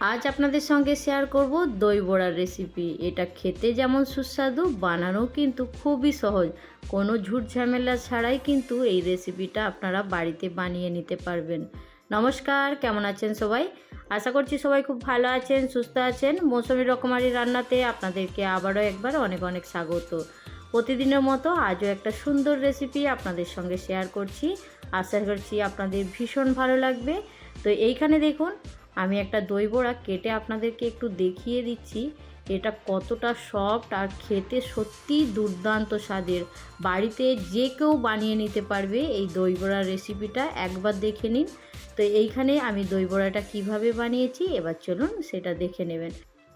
আজ আপনাদের সঙ্গে শেয়ার করব দই বড়ার রেসিপি এটা খেতে যেমন সুস্বাদু বানানো কিন্তু খুবই সহজ। কোনো ঝুট ঝামেলা ছাড়াই কিন্তু এই রেসিপিটা আপনারা বাড়িতে বানিয়ে নিতে পারবেন। নমস্কার, কেমন আছেন সবাই? আশা করছি সবাই খুব ভালো আছেন, সুস্থ আছেন। মৌসুমি রকমারি রান্নাতে আপনাদেরকে আবারও একবার অনেক অনেক স্বাগত। প্রতিদিনের মতো আজও একটা সুন্দর রেসিপি আপনাদের সঙ্গে শেয়ার করছি। আশা করছি আপনাদের ভীষণ ভালো লাগবে। তো এইখানে দেখুন আমি একটা দই বড়া কেটে আপনাদেরকে একটু দেখিয়ে দিচ্ছি, এটা কতটা সফট আর খেতে সত্যিই দুর্দান্ত স্বাদের। বাড়িতে যে কেউ বানিয়ে নিতে পারবে এই দই বড়ার রেসিপিটা একবার দেখে নিন। তো এইখানে আমি দই বড়াটা কীভাবে বানিয়েছি, এবার চলুন সেটা দেখে নেবেন।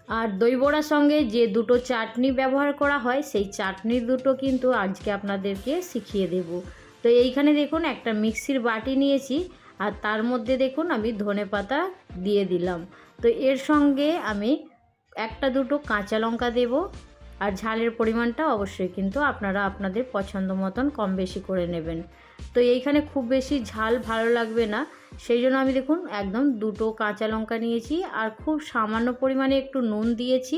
আর দই বড়ার সঙ্গে যে দুটো চাটনি ব্যবহার করা হয়, সেই চাটনির দুটো কিন্তু আজকে আপনাদেরকে শিখিয়ে দেব। তো এইখানে দেখুন, একটা মিক্সির বাটি নিয়েছি। আর তার মধ্যে দেখুন আমি ধনে পাতা দিয়ে দিলাম। তো এর সঙ্গে আমি একটা দুটো কাঁচা লঙ্কা দেব আর ঝালের পরিমাণটা অবশ্যই কিন্তু আপনারা আপনাদের পছন্দ মতন কম বেশি করে নেবেন। তো এইখানে খুব বেশি ঝাল ভালো লাগবে না, সেই জন্য আমি দেখুন একদম দুটো কাঁচা লঙ্কা নিয়েছি আর খুব সামান্য পরিমাণে একটু নুন দিয়েছি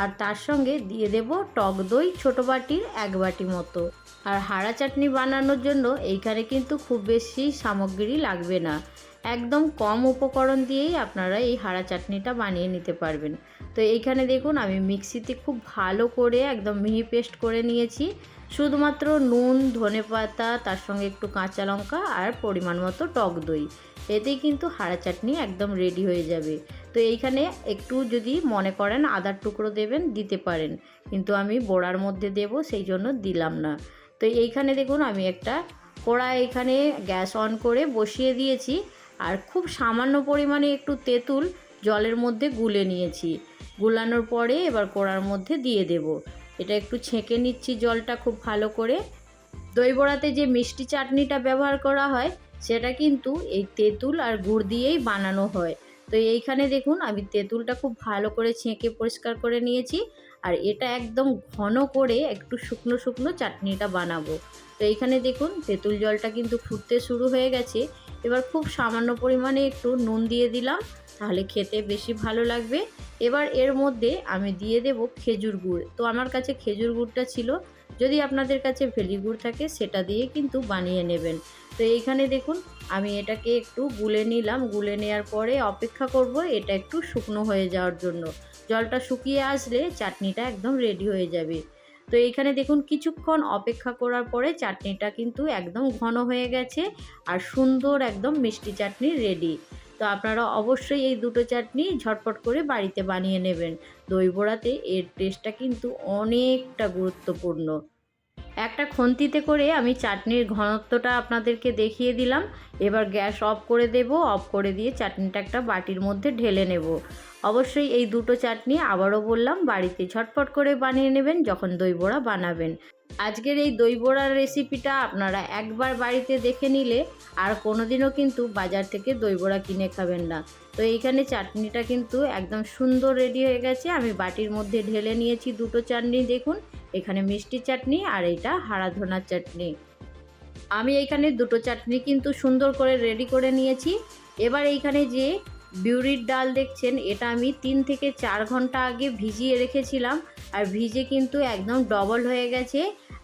আর তার সঙ্গে দিয়ে দেব টক দই ছোটো বাটির এক বাটি মতো। আর হাড়া চাটনি বানানোর জন্য এইখানে কিন্তু খুব বেশি সামগ্রী লাগবে না। একদম কম উপকরণ দিয়েই আপনারা এই হাড়া চাটনিটা বানিয়ে নিতে পারবেন। তো এইখানে দেখুন, আমি মিক্সিতে খুব ভালো করে একদম মিহি পেস্ট করে নিয়েছি। শুধুমাত্র নুন, ধনে পাতা, তার সঙ্গে একটু কাঁচা লঙ্কা আর পরিমাণ মতো টক দই। এতেই কিন্তু হাড়া চাটনি একদম রেডি হয়ে যাবে। তো এইখানে একটু যদি মনে করেন আদার টুকরো দেবেন, দিতে পারেন। কিন্তু আমি বড়ার মধ্যে দেব, সেই জন্য দিলাম না। তো এইখানে দেখুন আমি একটা কড়া এখানে গ্যাস অন করে বসিয়ে দিয়েছি আর খুব সামান্য পরিমাণে একটু তেঁতুল জলের মধ্যে গুলে নিয়েছি। গুলানোর পরে এবার কড়ার মধ্যে দিয়ে দেব। এটা একটু ছেঁকে নিচ্ছি জলটা খুব ভালো করে। দই বড়াতে যে মিষ্টি চাটনিটা ব্যবহার করা হয়, সেটা কিন্তু এই তেঁতুল আর গুড় দিয়েই বানানো হয়। তো এইখানে দেখুন আমি তেঁতুলটা খুব ভালো করে ছেঁকে পরিষ্কার করে নিয়েছি। আর এটা একদম ঘন করে একটু শুকনো শুকনো চাটনিটা বানাবো। তো এইখানে দেখুন, তেঁতুল জলটা কিন্তু ফুটতে শুরু হয়ে গেছে। এবার খুব সামান্য পরিমাণে একটু নুন দিয়ে দিলাম, তাহলে খেতে বেশি ভালো লাগবে। এবার এর মধ্যে আমি দিয়ে দেব খেজুর গুড়। তো আমার কাছে খেজুর গুড়টা ছিল, যদি আপনাদের কাছে ভেলি গুড় থাকে, সেটা দিয়ে কিন্তু বানিয়ে নেবেন। তো এইখানে দেখুন, আমি এটাকে একটু গুলে নিলাম। গুলে নেওয়ার পরে অপেক্ষা করব এটা একটু শুকনো হয়ে যাওয়ার জন্য। জলটা শুকিয়ে আসলে চাটনিটা একদম রেডি হয়ে যাবে। তো এইখানে দেখুন কিছুক্ষণ অপেক্ষা করার পরে চাটনিটা কিন্তু একদম ঘন হয়ে গেছে আর সুন্দর একদম মিষ্টি চাটনি রেডি তো আপনারা অবশ্যই এই দুটো চাটনি ঝটপট করে বাড়িতে বানিয়ে নেবেন। দই বড়াতে এর টেস্টটা কিন্তু অনেকটা গুরুত্বপূর্ণ। একটা খন্তিতে করে আমি চাটনির ঘনত্বটা আপনাদেরকে দেখিয়ে দিলাম। এবার গ্যাস অফ করে দেব, অফ করে দিয়ে চাটনিটা একটা বাটির মধ্যে ঢেলে নেব। অবশ্যই এই দুটো চাটনি আবারও বললাম, বাড়িতে ঝটপট করে বানিয়ে নেবেন যখন দই বড়া বানাবেন। আজকের এই দই বড়ার রেসিপিটা আপনারা একবার বাড়িতে দেখে নিলে আর কোনোদিনও কিন্তু বাজার থেকে দই বড়া কিনে খাবেন না। তো এইখানে চাটনিটা কিন্তু একদম সুন্দর রেডি হয়ে গেছে। আমি বাটির মধ্যে ঢেলে নিয়েছি দুটো চাটনি, দেখুন। এখানে মিষ্টি চাটনি আর এইটা হাড়া ধনার চাটনি। আমি এইখানে দুটো চাটনি কিন্তু সুন্দর করে রেডি করে নিয়েছি। এবার এইখানে যে বিউরির ডাল দেখছেন, এটা আমি তিন থেকে চার ঘণ্টা আগে ভিজিয়ে রেখেছিলাম, আর ভিজে কিন্তু একদম ডবল হয়ে গেছে,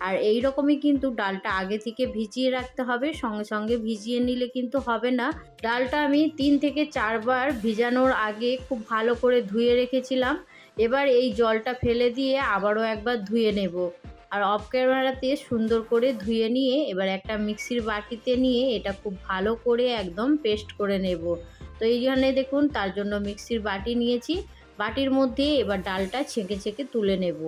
আর এই রকমই কিন্তু ডালটা আগে থেকে ভিজিয়ে রাখতে হবে, সঙ্গে সঙ্গে ভিজিয়ে নিলে কিন্তু হবে না। ডালটা আমি তিন থেকে চারবার ভিজানোর আগে খুব ভালো করে ধুয়ে রেখেছিলাম, এবার এই জলটা ফেলে দিয়ে আবারও একবার ধুয়ে নেব। আর অফ ক্যামেরাতে সুন্দর করে ধুয়ে নিয়ে এবার একটা মিক্সির বাটিতে নিয়ে এটা খুব ভালো করে একদম পেস্ট করে নেব। তো এই এইখানে দেখুন, তার জন্য মিক্সির বাটি নিয়েছি। বাটির মধ্যে এবার ডালটা ছেঁকে ছেঁকে তুলে নেব।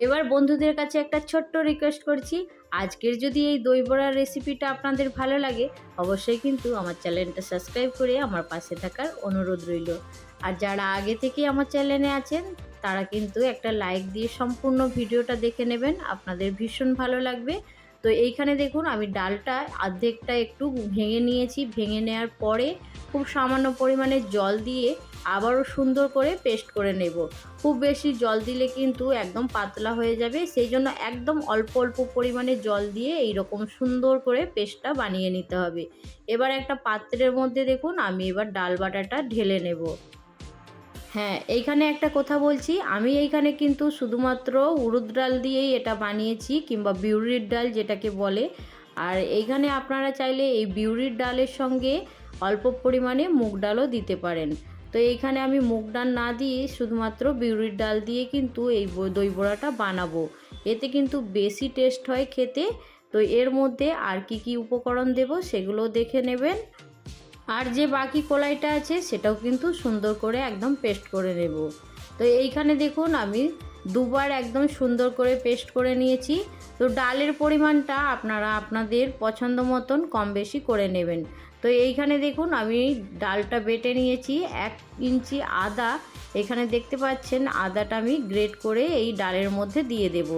এবার বন্ধুদের কাছে একটা ছোট্ট রিকোয়েস্ট করছি। আজকের যদি এই দই বড়ার রেসিপিটা আপনাদের ভালো লাগে, অবশ্যই কিন্তু আমার চ্যানেলটা সাবস্ক্রাইব করে আমার পাশে থাকার অনুরোধ রইল। আর যারা আগে থেকে আমার চ্যানেলে আছেন, তারা কিন্তু একটা লাইক দিয়ে সম্পূর্ণ ভিডিওটা দেখে নেবেন। আপনাদের ভীষণ ভালো লাগবে। তো এইখানে দেখুন আমি ডালটা অর্ধেকটা একটু ভেঙে নিয়েছি। ভেঙে নেওয়ার পরে খুব সামান্য পরিমাণে জল দিয়ে আবারও সুন্দর করে পেস্ট করে নেব। খুব বেশি জল দিলে কিন্তু একদম পাতলা হয়ে যাবে। সেই জন্য একদম অল্প অল্প পরিমাণে জল দিয়ে এই রকম সুন্দর করে পেস্টটা বানিয়ে নিতে হবে। এবার একটা পাত্রের মধ্যে দেখুন আমি এবার ডাল বাটাটা ঢেলে নেব। হ্যাঁ এইখানে একটা কথা বলছি। আমি এইখানে কিন্তু শুধুমাত্র উড়ুদ ডাল দিয়েই এটা বানিয়েছি কিংবা বিউরির ডাল যেটাকে বলে। আর এইখানে আপনারা চাইলে এই বিউরির ডালের সঙ্গে অল্প পরিমাণে মুগ ডালও দিতে পারেন। তো এইখানে আমি মুগ ডাল না দিয়ে শুধুমাত্র বিউরির ডাল দিয়ে কিন্তু এই দই বড়াটা বানাবো। এতে কিন্তু বেশি টেস্ট হয় খেতে। তো এর মধ্যে আর কি কি উপকরণ দেব সেগুলো দেখে নেবেন। আর যে বাকি কলাইটা আছে সেটাও কিন্তু সুন্দর করে একদম পেস্ট করে নেব। তো এইখানে দেখুন আমি দুবার একদম সুন্দর করে পেস্ট করে নিয়েছি। তো ডালের পরিমাণটা আপনারা আপনাদের পছন্দ মতন কম বেশি করে নেবেন। তো এইখানে দেখুন আমি ডালটা বেটে নিয়েছি এক ইঞ্চি আদা। এখানে দেখতে পাচ্ছেন আদাটা আমি গ্রেট করে এই ডালের মধ্যে দিয়ে দেব।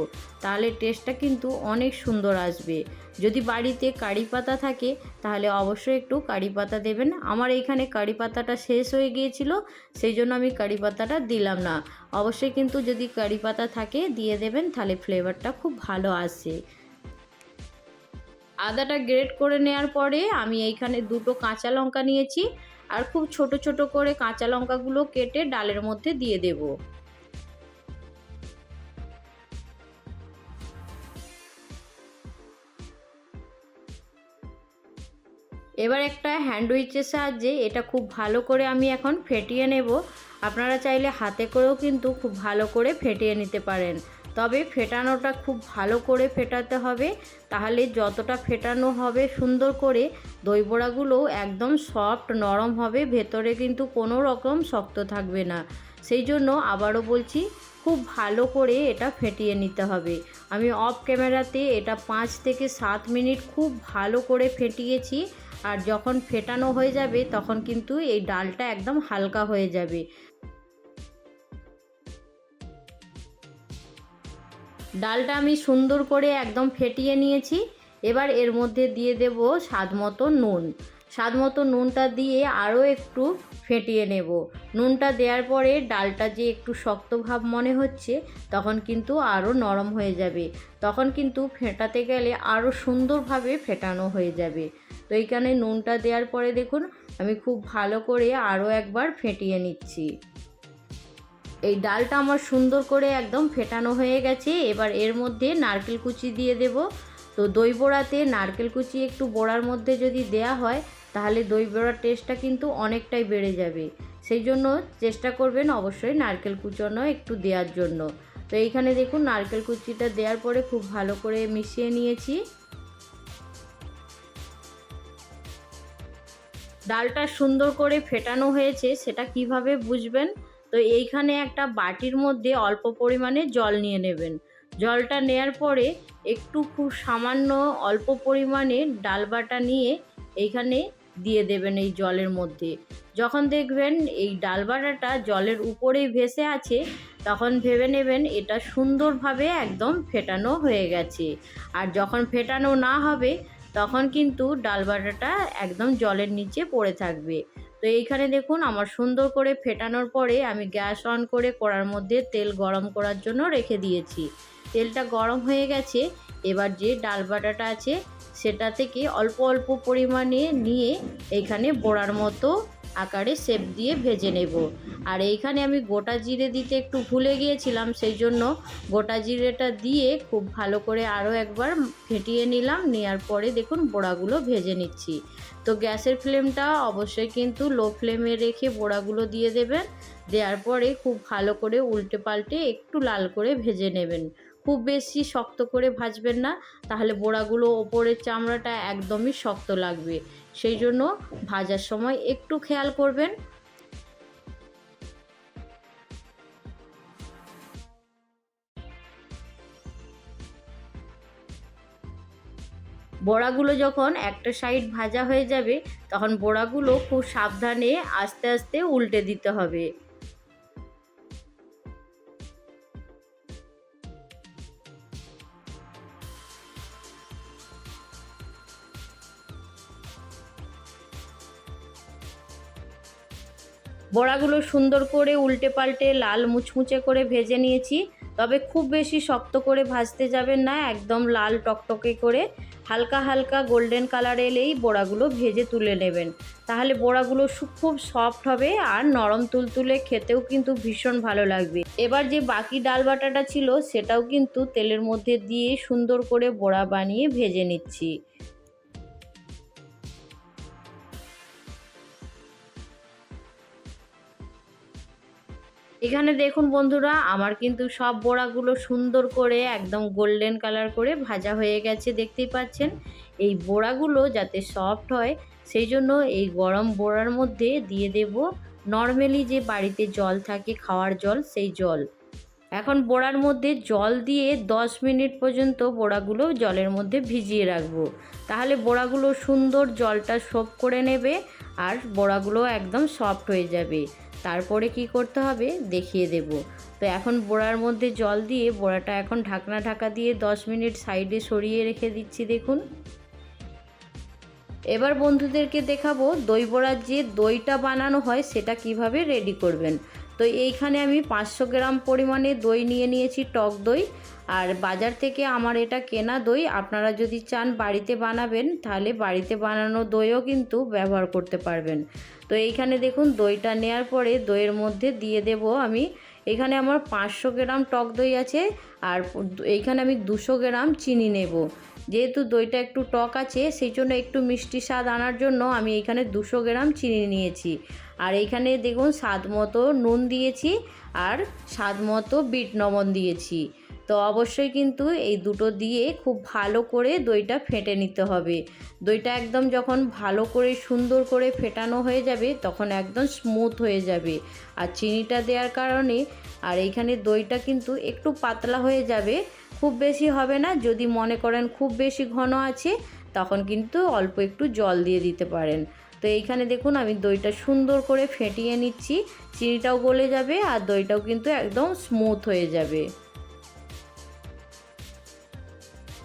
তাহলে টেস্টটা কিন্তু অনেক সুন্দর আসবে। যদি বাড়িতে কারি পাতা থাকে, তাহলে অবশ্যই একটু কারি পাতা দেবেন। আমার এইখানে কারি পাতাটা শেষ হয়ে গিয়েছিল, সেই জন্য আমি কারি পাতাটা দিলাম না। অবশ্যই কিন্তু যদি কারি পাতা থাকে, দিয়ে দেবেন, তাহলে ফ্লেভারটা খুব ভালো আসে। আদাটা গ্রেট করে নেওয়ার পরে আমি এইখানে দুটো কাঁচা লঙ্কা নিয়েছি, আর খুব ছোট ছোট করে কাঁচা লঙ্কাগুলো কেটে ডালের মধ্যে দিয়ে দেবো। এবার একটা হ্যান্ডউইচের সাহায্যে এটা খুব ভালো করে আমি এখন ফেটিয়ে নেব। আপনারা চাইলে হাতে করেও কিন্তু খুব ভালো করে ফেটিয়ে নিতে পারেন। তবে ফেটানোটা খুব ভালো করে ফেটাতে হবে। তাহলে যতটা ফেটানো হবে সুন্দর করে দই বড়াগুলো একদম সফট নরম হবে, ভেতরে কিন্তু কোনো রকম শক্ত থাকবে না। সেই জন্য আবারও বলছি, খুব ভালো করে এটা ফেটিয়ে নিতে হবে। আমি অফ ক্যামেরাতে এটা পাঁচ থেকে সাত মিনিট খুব ভালো করে ফেটিয়েছি। আর যখন ফেটানো হয়ে যাবে, তখন কিন্তু এই ডালটা একদম হালকা হয়ে যাবে। ডালটা আমি সুন্দর করে একদম ফেটিয়ে নিয়েছি। এবার এর মধ্যে দিয়ে দেব স্বাদ মতো নুন। স্বাদ মতো নুনটা দিয়ে আরও একটু ফেটিয়ে নেব। নুনটা দেওয়ার পরে ডালটা যে একটু শক্ত ভাব মনে হচ্ছে, তখন কিন্তু আরও নরম হয়ে যাবে। তখন কিন্তু ফেটাতে গেলে আরও সুন্দরভাবে ফেটানো হয়ে যাবে। তো এইখানে নুনটা দেওয়ার পরে দেখুন, আমি খুব ভালো করে আরও একবার ফেটিয়ে নিচ্ছি। এই ডালটা আমার সুন্দর করে একদম ফেটানো হয়ে গেছে। এবার এর মধ্যে নারকেল কুচি দিয়ে দেব। তো দই বড়াতে নারকেল কুচি একটু বড়ার মধ্যে যদি দেয়া হয়, তাহলে দই বড়ার টেস্টটা কিন্তু অনেকটাই বেড়ে যাবে। সেই জন্য চেষ্টা করবেন অবশ্যই নারকেল কুচনো একটু দেওয়ার জন্য। তো এইখানে দেখুন, নারকেল কুচিটা দেওয়ার পরে খুব ভালো করে মিশিয়ে নিয়েছি। ডালটা সুন্দর করে ফেটানো হয়েছে, সেটা কীভাবে বুঝবেন? তো এইখানে একটা বাটির মধ্যে অল্প পরিমাণে জল নিয়ে নেবেন। জলটা নেয়ার পরে একটু খুব সামান্য অল্প পরিমাণে ডাল বাটা নিয়ে এইখানে দিয়ে দেবেন এই জলের মধ্যে। যখন দেখবেন এই ডাল বাটাটা জলের উপরেই ভেসে আছে, তখন ভেবে নেবেন এটা সুন্দরভাবে একদম ফেটানো হয়ে গেছে। আর যখন ফেটানো না হবে তখন কিন্তু ডাল বাটাটা একদম জলের নিচে পড়ে থাকবে। তো এইখানে দেখুন, আমার সুন্দর করে ফেটানোর পরে আমি গ্যাস অন করে কড়ার মধ্যে তেল গরম করার জন্য রেখে দিয়েছি। তেলটা গরম হয়ে গেছে, এবার যে ডাল বাটাটা আছে, সেটা থেকে অল্প অল্প পরিমাণে নিয়ে এইখানে বড়ার মতো আকারে শেপ দিয়ে ভেজে নেব। আর এইখানে আমি গোটা জিরে দিতে একটু ভুলে গিয়েছিলাম, সেই জন্য গোটা জিরেটা দিয়ে খুব ভালো করে আরও একবার ফেটিয়ে নিলাম নেওয়ার পরে দেখুন বড়াগুলো ভেজে নিচ্ছি। তো গ্যাসের ফ্লেমটা অবশ্যই কিন্তু লো ফ্লেমে রেখে বড়াগুলো দিয়ে দেবেন, দেওয়ার পরে খুব ভালো করে উল্টে পাল্টে একটু লাল করে ভেজে নেবেন। খুব বেশি শক্ত করে ভাজবেন না, তাহলে বড়াগুলো ওপরের চামড়াটা একদমই শক্ত লাগবে। সেই জন্য ভাজার সময় একটু খেয়াল করবেন। বড়াগুলো যখন একটা সাইড ভাজা হয়ে যাবে, তখন বড়াগুলো খুব সাবধানে আস্তে আস্তে উল্টে দিতে হবে। বড়াগুলো সুন্দর করে উল্টে পাল্টে লাল মুচমুচে করে ভেজে নিয়েছি। তবে খুব বেশি শক্ত করে ভাজতে যাবেন না, একদম লাল টকটকে করে হালকা হালকা গোল্ডেন কালার এলেই বড়াগুলো ভেজে তুলে নেবেন। তাহলে বড়াগুলো খুব সফট হবে আর নরম তুলতুলে খেতেও কিন্তু ভীষণ ভালো লাগবে। এবার যে বাকি ডাল বাটাটা ছিল সেটাও কিন্তু তেলের মধ্যে দিয়ে সুন্দর করে বড়া বানিয়ে ভেজে নিচ্ছি। এখানে দেখুন বন্ধুরা, আমার কিন্তু সব বড়াগুলো সুন্দর করে একদম গোল্ডেন কালার করে ভাজা হয়ে গেছে, দেখতেই পাচ্ছেন। এই বড়াগুলো যাতে সফট হয়, সেই জন্য এই গরম বড়ার মধ্যে দিয়ে দেব নর্মালি যে বাড়িতে জল থাকে, খাওয়ার জল, সেই জল। এখন বড়ার মধ্যে জল দিয়ে 10 মিনিট পর্যন্ত বড়াগুলো জলের মধ্যে ভিজিয়ে রাখব। তাহলে বড়াগুলো সুন্দর জলটা সোপ করে নেবে আর বড়াগুলো একদম সফট হয়ে যাবে। তারপরে কি করতে হবে? দেখিয়ে দেব। তো এখন বোড়ার মধ্যে জল দিয়ে বোড়াটা এখন ঢাকনা ঢাকা দিয়ে 10 মিনিট সাইডে সরিয়ে রেখে দিচ্ছি, দেখুন। এবার বন্ধুদেরকে দেখাবো দই বড়ার যে দইটা বানানো হয়, সেটা কীভাবে রেডি করবেন। তো এইখানে আমি পাঁচশো গ্রাম পরিমাণে দই নিয়ে নিয়েছি টক দই। আর বাজার থেকে আমার এটা কেনা দই, আপনারা যদি চান বাড়িতে বানাবেন, তাহলে বাড়িতে বানানো দইও কিন্তু ব্যবহার করতে পারবেন। তো এইখানে দেখুন, দইটা নেওয়ার পরে দইয়ের মধ্যে দিয়ে দেব আমি। এখানে আমার পাঁচশো গ্রাম টক দই আছে, আর এইখানে আমি দুশো গ্রাম চিনি নেব। যেহেতু দইটা একটু টক আছে সেই জন্য একটু মিষ্টি স্বাদ আনার জন্য আমি এখানে দুশো গ্রাম চিনি নিয়েছি। আর এইখানে দেখুন, স্বাদ মতো নুন দিয়েছি, আর স্বাদ মতো বিট লবণ দিয়েছি। তো অবশ্যই কিন্তু এই দুটো দিয়ে খুব ভালো করে দইটা ফেটে নিতে হবে। দইটা একদম যখন ভালো করে সুন্দর করে ফেটানো হয়ে যাবে, তখন একদম স্মুথ হয়ে যাবে। আর চিনিটা দেওয়ার কারণে, আর এইখানে দইটা কিন্তু একটু পাতলা হয়ে যাবে। খুব বেশি হবে না, যদি মনে করেন খুব বেশি ঘন আছে, তখন কিন্তু অল্প একটু জল দিয়ে দিতে পারেন। তো এইখানে দেখুন, আমি দইটা সুন্দর করে ফেটিয়ে নিচ্ছি। চিনিটাও গলে যাবে আর দইটাও কিন্তু একদম স্মুথ হয়ে যাবে।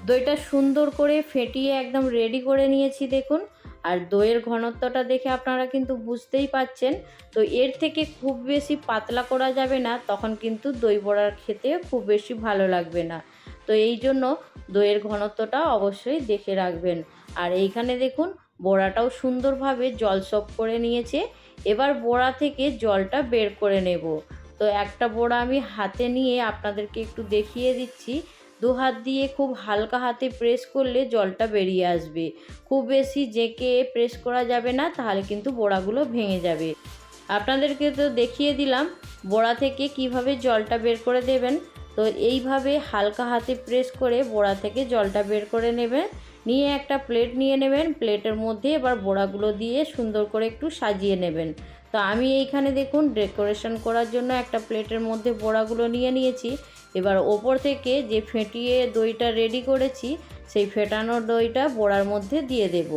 দইটা সুন্দর করে ফেটিয়ে একদম রেডি করে নিয়েছি দেখুন। আর দইয়ের ঘনত্বটা দেখে আপনারা কিন্তু বুঝতেই পাচ্ছেন। তো এর থেকে খুব বেশি পাতলা করা যাবে না, তখন কিন্তু দই বড়ার খেতে খুব বেশি ভালো লাগবে না। তো এই জন্য দইয়ের ঘনত্বটা অবশ্যই দেখে রাখবেন। আর এইখানে দেখুন, বড়াটাও সুন্দরভাবে জল সপ করে নিয়েছে। এবার বড়া থেকে জলটা বের করে নেব। তো একটা বড়া আমি হাতে নিয়ে আপনাদেরকে একটু দেখিয়ে দিচ্ছি। দু হাত দিয়ে খুব হালকা হাতে প্রেস করলে জলটা বেরিয়ে আসবে। খুব বেশি জেঁকে প্রেস করা যাবে না, তাহলে কিন্তু বড়াগুলো ভেঙে যাবে। আপনাদেরকে তো দেখিয়ে দিলাম বড়া থেকে কীভাবে জলটা বের করে দেবেন। তো এইভাবে হালকা হাতে প্রেস করে বড়া থেকে জলটা বের করে নেবেন। নিয়ে একটা প্লেট নিয়ে নেবেন। প্লেটের মধ্যে এবার বড়াগুলো দিয়ে সুন্দর করে একটু সাজিয়ে নেবেন। তো আমি এইখানে দেখুন ডেকোরেশন করার জন্য একটা প্লেটের মধ্যে বড়াগুলো নিয়ে নিয়েছি। এবার ওপর থেকে যে ফেটিয়ে দইটা রেডি করেছি, সেই ফেটানো দইটা বড়ার মধ্যে দিয়ে দেব।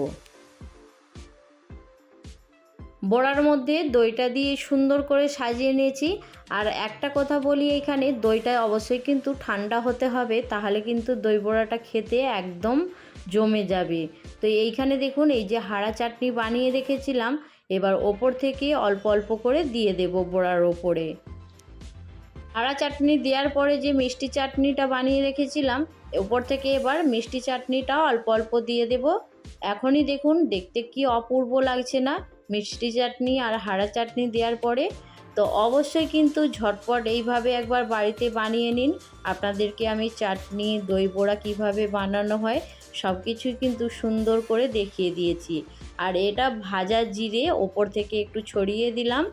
বড়ার মধ্যে দইটা দিয়ে সুন্দর করে সাজিয়ে নিয়েছি। আর একটা কথা বলি এখানে দইটা অবশ্যই কিন্তু ঠান্ডা হতে হবে, তাহলে কিন্তু দই বড়াটা খেতে একদম জমে যাবে। তো এইখানে দেখুন, এই যে হাড়া চাটনি বানিয়ে রেখেছিলাম এবার ওপর থেকে অল্প অল্প করে দিয়ে দেব বড়ার ওপরে। হাড়া চাটনি দেওয়ার পরে যে মিষ্টি চাটনিটা বানিয়ে রেখেছিলাম, ওপর থেকে এবার মিষ্টি চাটনিটাও অল্প অল্প দিয়ে দেব। এখনই দেখুন, দেখতে কি অপূর্ব লাগছে না। মিষ্টি চাটনি আর হাড়া চাটনি দেওয়ার পরে তো অবশ্যই কিন্তু ঝটপট এইভাবে একবার বাড়িতে বানিয়ে নিন। আপনাদেরকে আমি চাটনি, দই, বড়া কীভাবে বানানো হয় সব কিছুই কিন্তু সুন্দর করে দেখিয়ে দিয়েছি। আর এটা ভাজা জিরে ওপর থেকে একটু ছড়িয়ে দিলাম।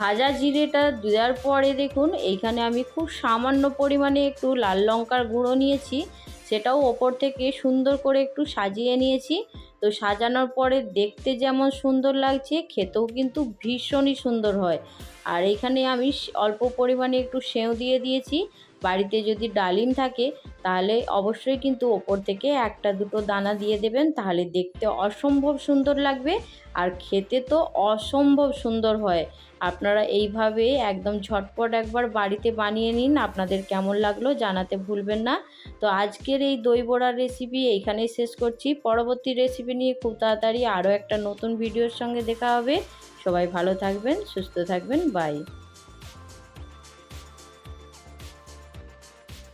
ভাজা জিরেটা দেওয়ার পরে দেখুন, এইখানে আমি খুব সামান্য পরিমাণে একটু লাল লঙ্কার গুঁড়ো নিয়েছি, সেটাও ওপর থেকে সুন্দর করে একটু সাজিয়ে নিয়েছি। তো সাজানোর পরে দেখতে যেমন সুন্দর লাগছে, খেতেও কিন্তু ভীষণই সুন্দর হয়। আর এখানে আমি অল্প পরিমাণে একটু সেও দিয়ে দিয়েছি। বাড়িতে যদি ডালিম থাকে, তাহলে অবশ্যই কিন্তু ওপর থেকে একটা দুটো দানা দিয়ে দেবেন, তাহলে দেখতে অসম্ভব সুন্দর লাগবে আর খেতে তো অসম্ভব সুন্দর হয়। আপনারা এইভাবে একদম ঝটপট একবার বাড়িতে বানিয়ে নিন, আপনাদের কেমন লাগল জানাতে ভুলবেন না। তো আজকের এই দই বড়ার রেসিপি এইখানেই শেষ করছি। পরবর্তী রেসিপি নিয়ে খুব তাড়াতাড়ি আরও একটা নতুন ভিডিওর সঙ্গে দেখা হবে। সবাই ভালো থাকবেন, সুস্থ থাকবেন বাই